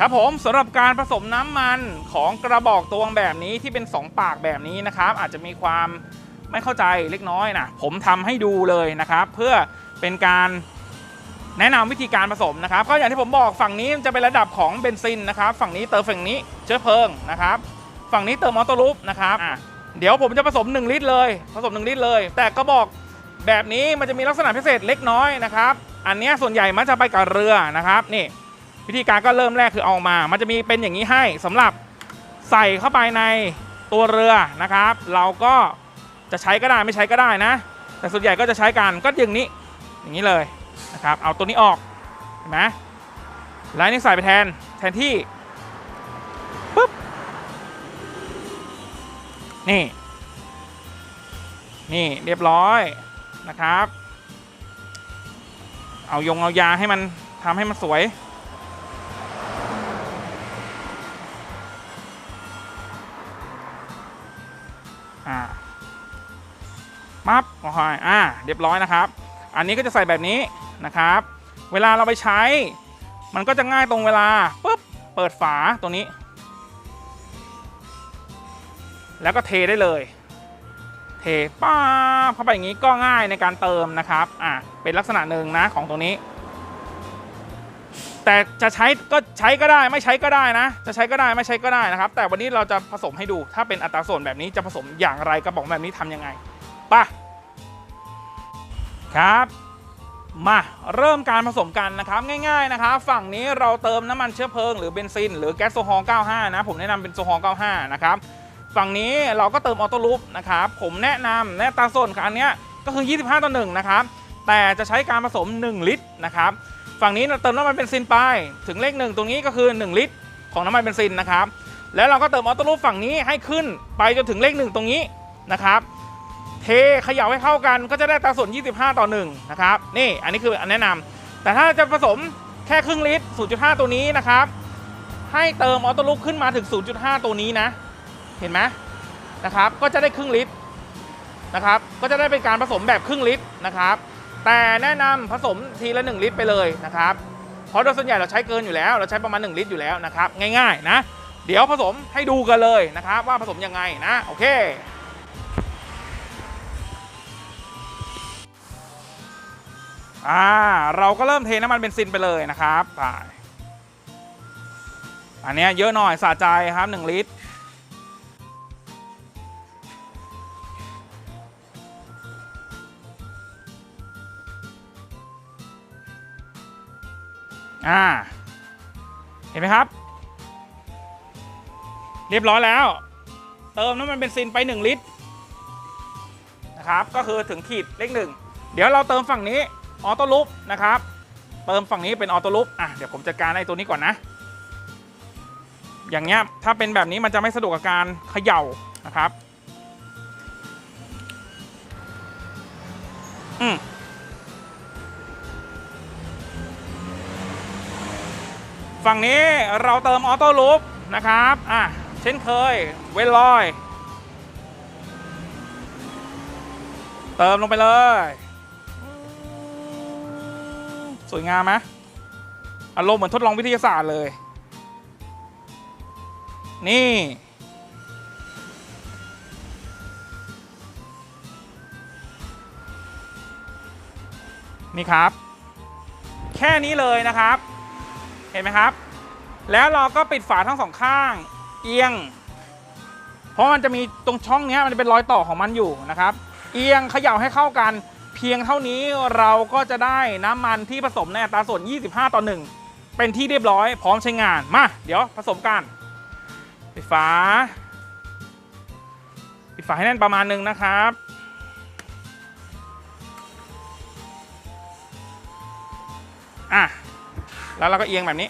ครับผมสำหรับการผสมน้ำมันของกระบอกตวงแบบนี้ที่เป็น 2 ปากแบบนี้นะครับ อาจจะมีความไม่เข้าใจเล็กน้อยนะผมทำให้ดูเลยนะครับ เพื่อเป็นการแนะนำวิธีการผสมนะครับ ก็อย่างที่ผมบอกฝั่งนี้จะเป็นระดับของเบนซินนะครับ ฝั่งนี้เติมฝั่งนี้เชื้อเพลิงนะครับ ฝั่งนี้เติมออโต้ลูปนะครับอะเดี๋ยวผมจะผสม 1 ลิตรเลย ผสม 1 ลิตรเลย แต่กระบอกแบบนี้มันจะมีลักษณะพิเศษเล็กน้อยนะครับ อันนี้ส่วนใหญ่มันจะไปกับเรือนะครับนี่ วิธีการก็เริ่มแรกคือเอามา มันจะมีเป็นอย่างนี้ให้สำหรับใส่เข้าไปในตัวเรือนะครับ เราก็จะใช้ก็ได้ไม่ใช้ก็ได้นะ แต่ส่วนใหญ่ก็จะใช้กันก็อย่างนี้อย่างนี้เลยนะครับ เอาตัวนี้ออกเห็นไหมแล้วนนี่ใส่ไปแทนแทนที่ปุ๊บนี่ นี่เรียบร้อยนะครับ เอายงเอายาให้มันทำให้มันสวย มับโอ้ยอ่าเรียบร้อยนะครับ อันนี้ก็จะใส่แบบนี้นะครับ เวลาเราไปใช้ มันก็จะง่ายตรงเวลาปุ๊บเปิดฝาตรงนี้ แล้วก็เทได้เลย เทป้าเข้าไปอย่างนี้ก็ง่ายในการเติมนะครับอ่าเป็นลักษณะหนึ่งนะของตรงนี้ แต่จะใช้ก็ใช้ก็ได้ไม่ใช้ก็ได้นะ จะใช้ก็ได้ไม่ใช้ก็ได้นะครับ แต่วันนี้เราจะผสมให้ดูถ้าเป็นอัตราส่วนแบบนี้จะผสมอย่างไรกระป๋องแบบนี้ทำยังไง ปะครับ มาเริ่มการผสมกันนะครับง่ายๆนะครับฝั่งนี้เราเติมน้ำมันเชื้อเพลิงหรือเบนซิน หรือแก๊สโซฮอล์95 นะ ผมแนะนำเป็นโซฮอล์95 นะครับฝั่งนี้เราก็เติมออโต้ลูปนะครับผมแนะนำแนะตาส่วนของอันเนี้ยก็คือ 25 ต่อ1นะครับแต่จะใช้การผสม 1 ลิตรนะครับฝั่งนี้เราเติมน้ำมันเบนซินไป ถึงเลขหนึ่งตรงนี้ก็คือ 1 ลิตร ของน้ำมันเบนซินนะครับแล้วเราก็เติมออโต้ลูปฝั่งนี้ให้ขึ้นไปจนถึงเลขหนึ่งตรงนี้นะครับ เทเขย่าให้เข้ากันก็จะได้ตาส่วน 25 ต่อ1นะครับนี่อันนี้คืออันแนะนำแต่ถ้าจะผสมแค่ครึ่งลิตร 0.5 ตัวนี้นะครับ ให้เติมออโต้ลูปขึ้นมาถึง 0.5 ตัวนี้นะ เห็นไหมนะครับก็จะได้ครึ่งลิตรนะครับก็จะได้เป็นการผสมแบบครึ่งลิตรนะครับ แต่แนะนำผสมทีละ 1 ลิตรไปเลยนะครับเพราะโดยส่วนใหญ่เราใช้เกินอยู่แล้ว เราใช้ประมาณ 1 ลิตรอยู่แล้วนะครับ ง่ายๆนะ เดี๋ยวผสมให้ดูกันเลยนะครับ ว่าผสมยังไงนะ โอเค อ่าเราก็เริ่มเทน้ำมันเบนซินไปเลยนะครับไปอันนี้เยอะหน่อยสะใจครับ 1 ลิตร อ่า เห็นไหมครับ เรียบร้อยแล้ว เติมน้ำมันเบนซินไป 1 ลิตร นะครับ ก็คือถึงขีดเลขหนึ่ง เดี๋ยวเราเติมฝั่งนี้ ออโต้ลูปนะครับเติมฝั่งนี้เป็นออโต้ลูปอะเดี๋ยวผมจัดการไอ้ตัวนี้ก่อนนะ อย่างเงี้ยถ้าเป็นแบบนี้มันจะไม่สะดวกกับการเขย่านะครับอืมฝั่งนี้เราเติมออโต้ลูปนะครับอะเช่นเคยเวนลอย เติมลงไปเลย สวยงามไหมอารมณ์เหมือนทดลองวิทยาศาสตร์เลย นี่ นี่ครับ แค่นี้เลยนะครับ เห็นไหมครับ แล้วเราก็ปิดฝาทั้งสองข้าง เอียง เพราะมันจะมีตรงช่องนี้มันจะเป็นรอยต่อของมันอยู่นะครับ เอียงเขย่าให้เข้ากัน เพียงเท่านี้เราก็จะได้น้ำมันที่ผสมในอัตราส่วน 25 ต่อ 1 เป็นที่เรียบร้อยพร้อมใช้งาน มา เดี๋ยวผสมกันปิดฝาปิดฝาให้แน่นประมาณหนึงนะครับอะแล้วเราก็เอียงแบบนี้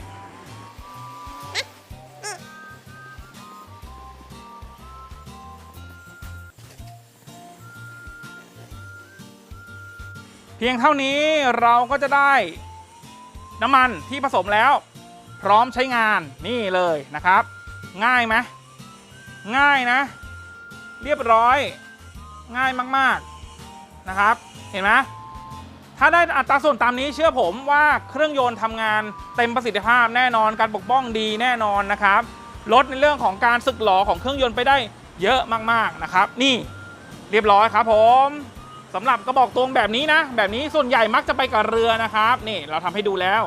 เพียงเท่านี้เราก็จะได้น้ำมันที่ผสมแล้ว พร้อมใช้งานนี่เลยนะครับ ง่ายไหมง่ายนะ เรียบร้อย ง่ายมากๆนะครับ เห็นไหมถ้าได้อัตราส่วนตามนี้เชื่อผมว่าเครื่องยนต์ทำงานเต็มประสิทธิภาพแน่นอนการปกป้องดีแน่นอนนะครับลดในเรื่องของการสึกหลอของเครื่องยนต์ไปได้เยอะมากๆนะครับ นี่เรียบร้อยครับผม สำหรับกระบอกตรงแบบนี้นะ แบบนี้ส่วนใหญ่มักจะไปกับเรือนะครับ นี่เราทำให้ดูแล้ว